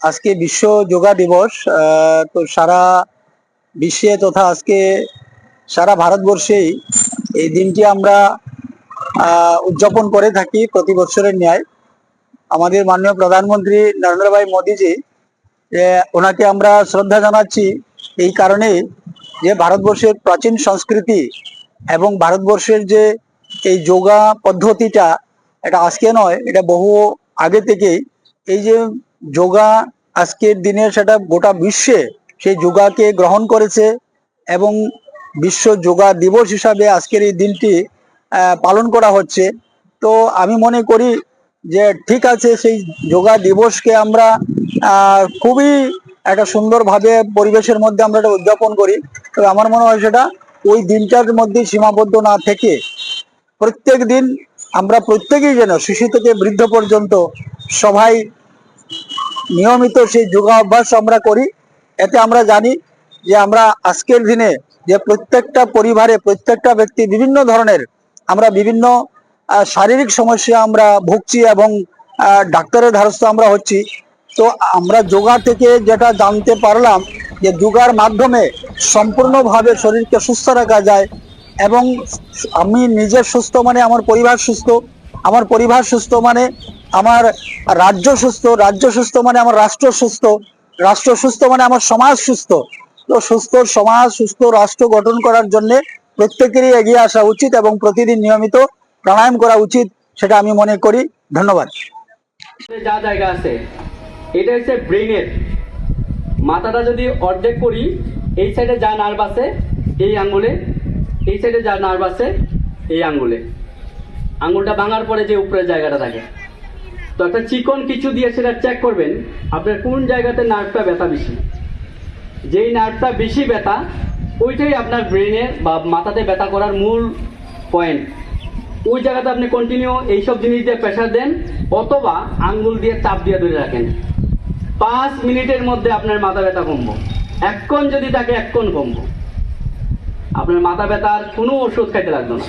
আজকে বিশ্ব যোগা দিবস তো সারা বিশ্বে তথা আজকে সারা ভারতবর্ষেই এই দিনটি আমরা উদযাপন করে থাকি প্রতি বছরের ন্যায়। আমাদের মাননীয় প্রধানমন্ত্রী নরেন্দ্র ভাই মোদীজি ওনাকে আমরা শ্রদ্ধা জানাচ্ছি এই কারণে যে ভারতবর্ষের প্রাচীন সংস্কৃতি এবং ভারতবর্ষের যে এই যোগা পদ্ধতিটা, এটা আজকে নয়, এটা বহু আগে থেকেই এই যে যোগা আজকের দিনে সেটা গোটা বিশ্বে সেই যোগাকে গ্রহণ করেছে এবং বিশ্ব যোগা দিবস হিসাবে আজকের এই দিনটি পালন করা হচ্ছে। তো আমি মনে করি যে ঠিক আছে, সেই যোগা দিবসকে আমরা খুবই একটা সুন্দরভাবে পরিবেশের মধ্যে আমরা এটা উদযাপন করি। তো আমার মনে হয় সেটা ওই দিনটার মধ্যে সীমাবদ্ধ না থেকে প্রত্যেক দিন আমরা প্রত্যেকেই যেন শিশু থেকে বৃদ্ধ পর্যন্ত সবাই নিয়মিত সেই যোগা অভ্যাস আমরা করি। এতে আমরা জানি যে আমরা আজকের দিনে যে প্রত্যেকটা পরিবারে প্রত্যেকটা ব্যক্তি বিভিন্ন ধরনের আমরা বিভিন্ন শারীরিক সমস্যা আমরা ভুগছি এবং ডাক্তারের ধারস্থ আমরা হচ্ছি। তো আমরা যোগা থেকে যেটা জানতে পারলাম যে যোগার মাধ্যমে সম্পূর্ণভাবে শরীরকে সুস্থ রাখা যায় এবং আমি নিজে সুস্থ মানে আমার পরিবার সুস্থ, আমার পরিবার সুস্থ মানে আমার রাজ্য সুস্থ রাজ্য সুস্থ মানে আমার রাষ্ট্র সুস্থ রাষ্ট্র সুস্থ মানে আমার সমাজ সুস্থ। তো সুস্থ সমাজ, সুস্থ রাষ্ট্র গঠন করার জন্য প্রত্যেকেরই এগিয়ে আসা উচিত এবং প্রতিদিন নিয়মিত প্রাণায়াম করা উচিত, সেটা আমি মনে করি। ধন্যবাদ। যা জায়গা আছে, এটা হচ্ছে ব্রেনের মাথাটা যদি অর্ধেক করি, এই সাইডে যা নার্ভ আছে, এই আঙ্গুলে, এই সাইডে যা নার্ভ আছে, এই আঙ্গুলে। আঙ্গুলটা ভাঙার পরে যে উপরের জায়গাটা থাকে। তো একটা চিকন কিছু দিয়ে সেটা চেক করবেন, আপনার কোন জায়গাতে নার্ভটা ব্যথা বেশি? যেই নার্ভটা বেশি ব্যথা, ওইটাই আপনার ব্রেনে বা মাথাতে ব্যথা করার মূল পয়েন্ট ওই জায়গাতে আপনি কন্টিনিউ এইসব জিনিস দিয়ে প্রেশার দেন, অথবা আঙ্গুল দিয়ে চাপ দিয়ে ধরে রাখেন। পাঁচ মিনিটের মধ্যে আপনার মাথা ব্যথা কমবো। এক্ষণ যদি তাকে এক্ষণ কমবো। আপনার মাথা ব্যথার কোনো ওষুধ খাইতে লাগবে না।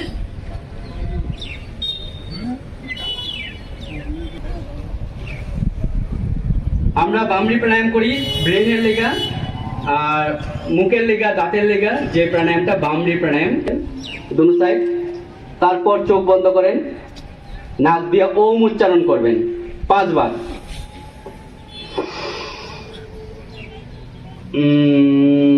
আমরা বামরি প্রাণায়াম করি, ব্রেনের লেগা আর মুখের লেগা, দাঁতের লেগা, যে প্রাণায়ামটা বামরি প্রাণায়াম। সাইড তারপর চোখ বন্ধ করেন, নাক দিয়ে ওম উচ্চারণ করবেন, পাঁচবার। করে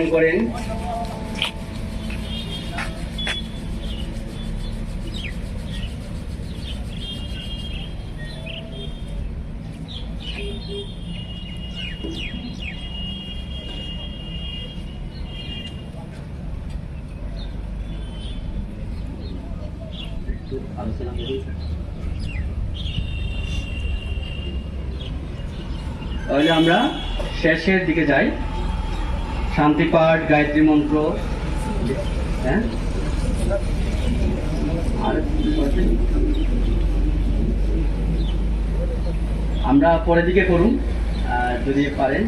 ঘর্ষণ করেন। আমরা শেষের দিকে যাই। শান্তি পাঠ গায়ত্রী মন্ত্র। হ্যাঁ? আমরা পরের দিকে করুন যদি পারেন।